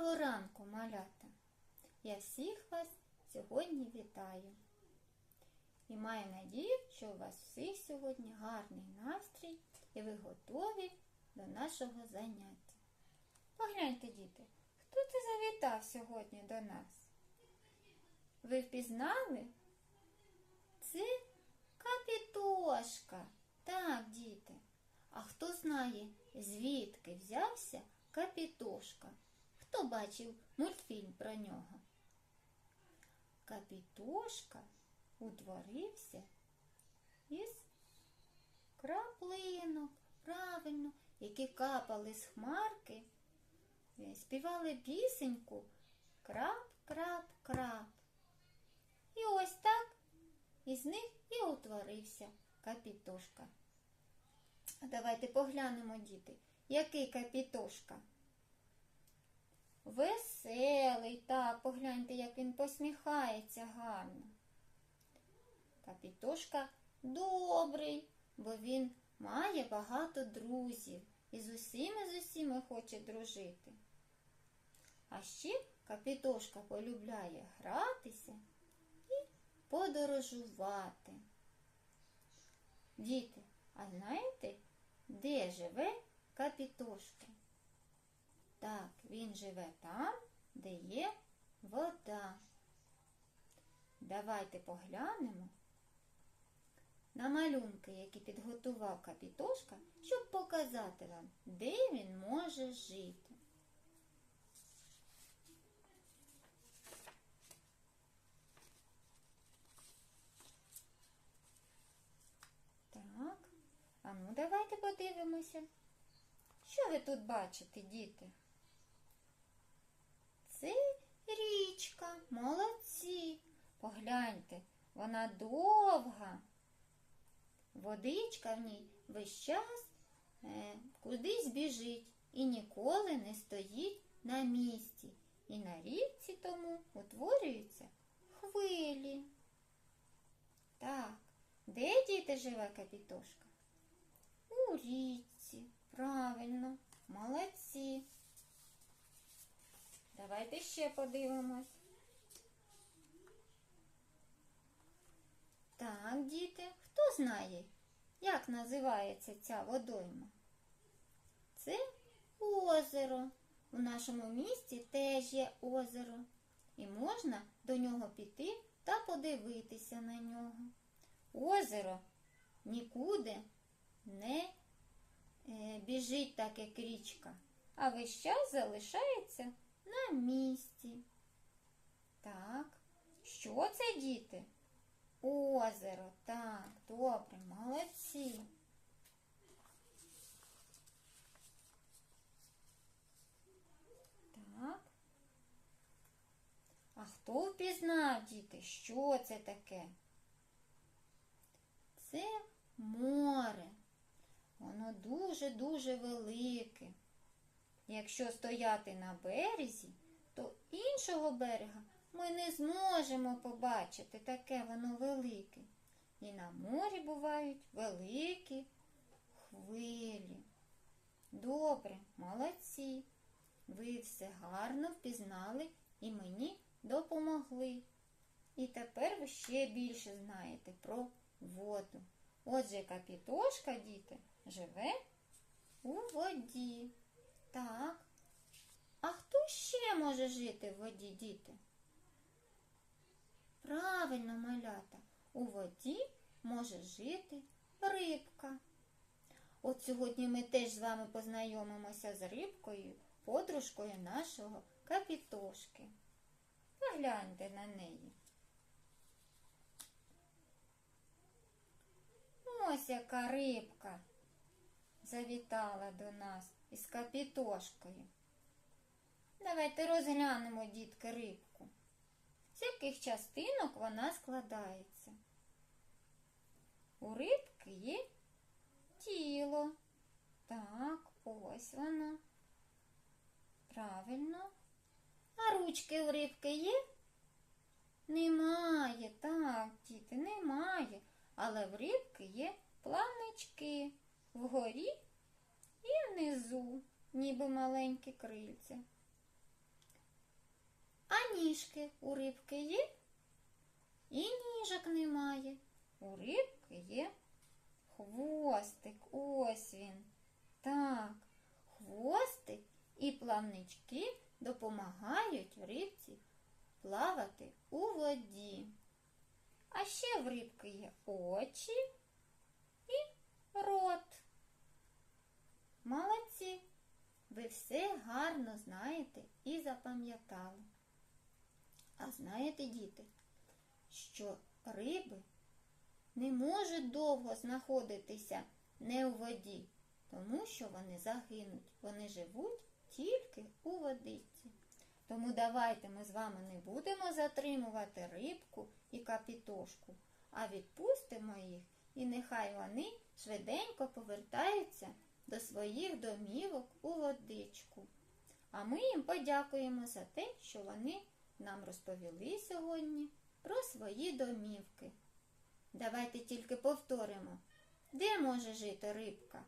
Доброго ранку, малята! Я всіх вас сьогодні вітаю. І маю надію, що у вас всіх сьогодні гарний настрій і ви готові до нашого заняття. Погляньте, діти, хто це завітав сьогодні до нас? Ви впізнали? Це капітошка. Так, діти. А хто знає, звідки взявся капітошка? Хто бачив мультфільм про нього? Капітошка утворився із краплинок, правильно, які капали з хмарки, е, співали пісеньку крап, крап, крап. І ось так із них і утворився капітошка. А давайте поглянемо, діти, який капітошка. Веселий, так, погляньте, як він посміхається гарно. Капітошка добрий, бо він має багато друзів і з усіми з усіми хоче дружити. А ще капітошка полюбляє гратися і подорожувати. Діти, а знаєте, де живе капітошка? Так, він живе там, де є вода. Давайте поглянемо на малюнки, які підготував капітошка, щоб показати вам, де він може жити. Так, а ну давайте подивимося. Що ви тут бачите, діти? Це річка, молодці. Погляньте, вона довга. Водичка в ній весь час е, кудись біжить і ніколи не стоїть на місці. І на річці тому утворюються хвилі. Так, де діти живе капітошка? У річці. Правильно, молодці. Давайте ще подивимось. Так, діти, хто знає, як називається ця водойма? Це озеро. У нашому місті теж є озеро. І можна до нього піти та подивитися на нього. Озеро нікуди не е, біжить так, як річка, а весь час залишається на місці. Так, що це, діти? Озеро, так, добре, молодці. Так. А хто впізнав, діти, що це таке? Це море. Воно дуже-дуже велике. Якщо стояти на березі, то іншого берега ми не зможемо побачити, таке воно велике. І на морі бувають великі хвилі. Добре, молодці. Ви все гарно впізнали і мені допомогли. І тепер ви ще більше знаєте про воду. Отже, капітошка, діти, живе у воді. Так. А хто ще може жити в воді, діти? Правильно, малята, у воді може жити рибка. От сьогодні ми теж з вами познайомимося з рибкою, подружкою нашого капітошки. Погляньте на неї. Ось яка рибка завітала до нас із капітошкою. Давайте розглянемо, дітки, рибку. З яких частинок вона складається? У рибки є тіло. Так, ось воно. Правильно. А ручки у рибки є? Немає, так, діти, немає. Але в рибки є плавнички вгорі і внизу, ніби маленькі крильця. ніжки у рибки є? І ніжок немає. У рибки є хвостик. Ось він. Так, хвостик і плавнички допомагають рибці плавати у воді. А ще в рибки є очі і рот. Молодці! Ви все гарно знаєте і запам'ятали. А знаєте, діти, що риби не можуть довго знаходитися не у воді, тому що вони загинуть. Вони живуть тільки у водиці. Тому давайте ми з вами не будемо затримувати рибку і капітошку, а відпустимо їх, і нехай вони швиденько повертаються до своїх домівок у водичку. А ми їм подякуємо за те, що вони нам розповіли сьогодні про свої домівки. Давайте тільки повторимо, де може жити рибка?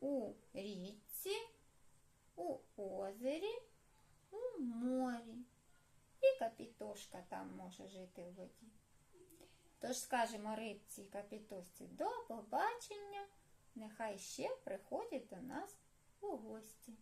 У річці, у озері, у морі. І капітошка там може жити в воді. Тож скажемо рибці і капітосці до побачення. Нехай ще приходять до нас у гості.